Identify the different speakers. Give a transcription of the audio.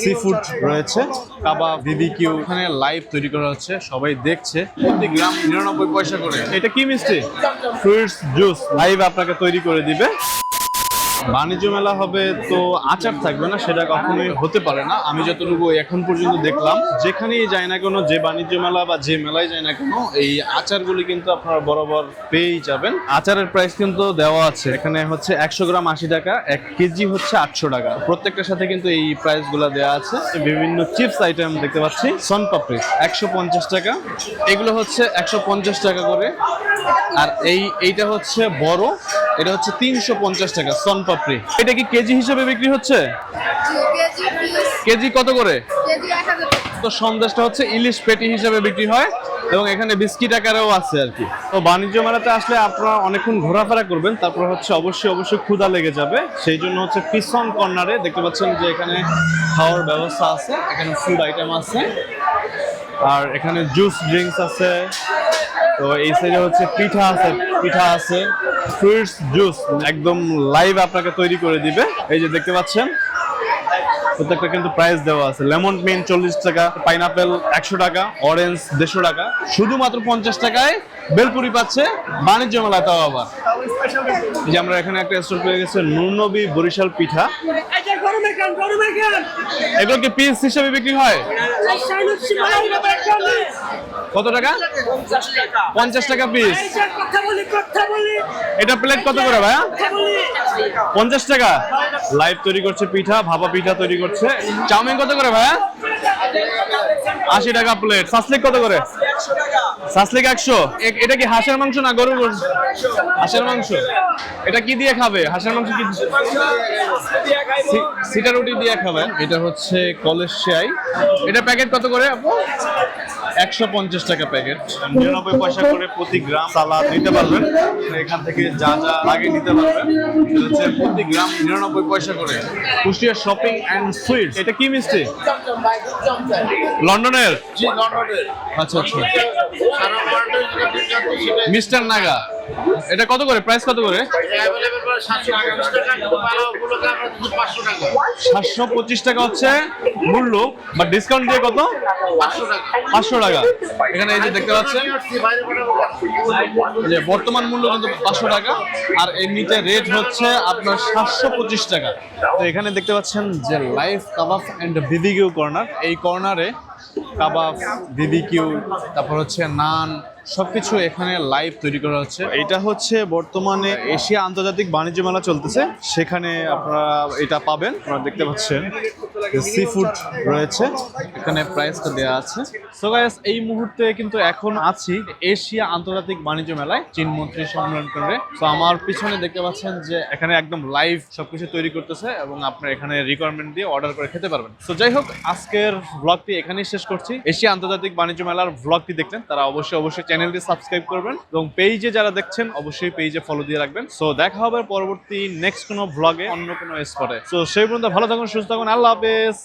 Speaker 1: Sea food রয়েছে। কাবা BBQ এখানে live তৈরি করা হচ্ছে। সবাই দেখছে। প্রতি গ্রাম নিরানব্বই পয়সা করে। এটা কি মিষ্টি? ফ্রুটস জুস লাইভ আপনাকে তৈরি করে দিবে। বাণিজ্য মেলা হবে তো আচার থাকবে না, সেটা কখনোই হতে পারে না। আমি যতটুকু এখন পর্যন্ত দেখলাম, যেখানেই যায় না কোনো, যে বাণিজ্য মেলা বা যে মেলায় যায় না কোনো, এই আচারগুলি কিন্তু আপনারা বরাবর পেয়েই যাবেন। আচারের প্রাইস কিন্তু দেওয়া আছে। এখানে হচ্ছে একশো গ্রাম আশি টাকা, এক কেজি হচ্ছে আটশো টাকা। প্রত্যেকটার সাথে কিন্তু এই প্রাইসগুলা দেওয়া আছে। বিভিন্ন চিপস আইটেম দেখতে পাচ্ছি। সন পাপড়ি একশো পঞ্চাশ টাকা। এগুলো হচ্ছে একশো পঞ্চাশ টাকা করে। আর এই, এইটা হচ্ছে বড়। এটা হচ্ছে তিনশো পঞ্চাশ টাকা সন পাপড়ি এটা কি কেজি হিসেবে বিক্রি হচ্ছে?
Speaker 2: কেজি
Speaker 1: কত করে। তো সন্দেশটা হচ্ছে ইলিশ পেটি হিসেবে বিক্রি হয়, এবং এখানে বিস্কিট আকারেও আছে আর কি। তো বাণিজ্য মেলাতে আসলে আপনারা অনেকক্ষণ ঘোরাফেরা করবেন, তারপর হচ্ছে অবশ্যই অবশ্যই ক্ষুধা লেগে যাবে। সেই জন্য হচ্ছে পিছন কর্নারে দেখতে পাচ্ছেন যে এখানে খাওয়ার ব্যবস্থা আছে, এখানে ফুড আইটেম আছে। আর এখানে জুস ড্রিঙ্কস আছে। তো এই সাইডে হচ্ছে পিঠা আছে পিঠা আছে। ফ্রুটস জুস একদম লাইভ আপনাকে তৈরি করে দিবে। এই যে দেখতে পাচ্ছেন, প্রত্যেকটা কিন্তু প্রাইস দেওয়া আছে। লেমন মিন চল্লিশ টাকা পাইনাপেল একশো টাকা অরেঞ্জ দেড়শো টাকা। শুধুমাত্র পঞ্চাশ টাকায় বেলপুরি পাচ্ছে বাণিজ্য মেলা তাও আবার। এই যে আমরা এখানে একটা স্টোর পেয়ে গেছে নুরনবী বরিশাল পিঠা। এগুলো কি পিস হিসেবে বিক্রি হয়?
Speaker 3: বেরকান
Speaker 1: কত টাকা? পঞ্চাশ টাকা পিস এটা প্লেট কত করে ভাইয়া? পঞ্চাশ টাকা। লাইভ তৈরি করছে পিঠা, ভাপা পিঠা তৈরি করছে। চাউমিন কত করে ভাইয়া? আশি টাকা প্লেট সাসলিক কত করে? সাসলিক একশো। এটা কি হাঁসের মাংস না গরুর হাঁসের মাংস। এটা কি দিয়ে খাবে? হাঁসের মাংস কি সিটা রুটি দিয়ে খাবেন। এটা হচ্ছে কলেজ শাই এটা প্যাকেট কত করে আপু? একশো পঞ্চাশ টাকা প্যাকেট। নিরানব্বই পয়সা করে প্রতি গ্রাম সালাদ নিতে পারবেন। এখান থেকে যা যা লাগে নিতে পারবেন। হচ্ছে প্রতি গ্রাম নিরানব্বই পয়সা করে। কুষ্টিয়া শপিং অ্যান্ড সুইটস এটা কি মিষ্টি? লন্ডনের? আচ্ছা আচ্ছা। মিস্টার নাগা। এটা কত করে? প্রাইস কত করে? সাতশো পঁচিশ টাকা হচ্ছে মূল্য বা ডিসকাউন্ট দিয়ে কত? পাঁচশো টাকা। এখানে এই যে দেখতে পাচ্ছেন, যে বর্তমান মূল্য কিন্তু পাঁচশো টাকা, আর এর নিচে রেট হচ্ছে আপনার সাতশো পঁচিশ টাকা। তো এখানে দেখতে পাচ্ছেন যে life kebab and BBQ corner এই কর্নারে কাবাব বিবিকিউ তারপর হচ্ছে নান সবকিছু এখানে লাইভ তৈরি করা হচ্ছে। এটা হচ্ছে বর্তমানে এশিয়া আন্তর্জাতিক বাণিজ্য মেলা চলতেছে। সেখানে আপনারা এটা পাবেন। আপনারা দেখতে পাচ্ছেন সি ফুড রয়েছে। এখানে প্রাইসটা দেওয়া আছে। সো গাইস এই মুহূর্তে কিন্তু এখন আছি এশিয়া আন্তর্জাতিক বাণিজ্য মেলায়। চীন মন্ত্রী সম্মেলন করে তো আমার পিছনে দেখতে পাচ্ছেন যে এখানে একদম লাইভ সবকিছু তৈরি করতেছে এবং আপনার এখানে রিকোয়ারমেন্ট দিয়ে অর্ডার করে খেতে পারবেন। তো যাই হোক, আজকের ব্লগটি এখানেই শেষ করছি। এশিয়া আন্তর্জাতিক বাণিজ্য মেলার ব্লগটি দেখলেন, তারা অবশ্যই অবশ্যই চ্যানেলটি সাবস্ক্রাইব করবেন এবং পেজে যারা দেখছেন, অবশ্যই পেজে ফলো দিয়ে রাখবেন। সো দেখা হবে পরবর্তী নেক্সট কোনো ভ্লগে অন্য কোনো স্পটে সো সেই পর্যন্ত ভালো থাকুন, সুস্থ থাকুন, আল্লাহ হাফেজ।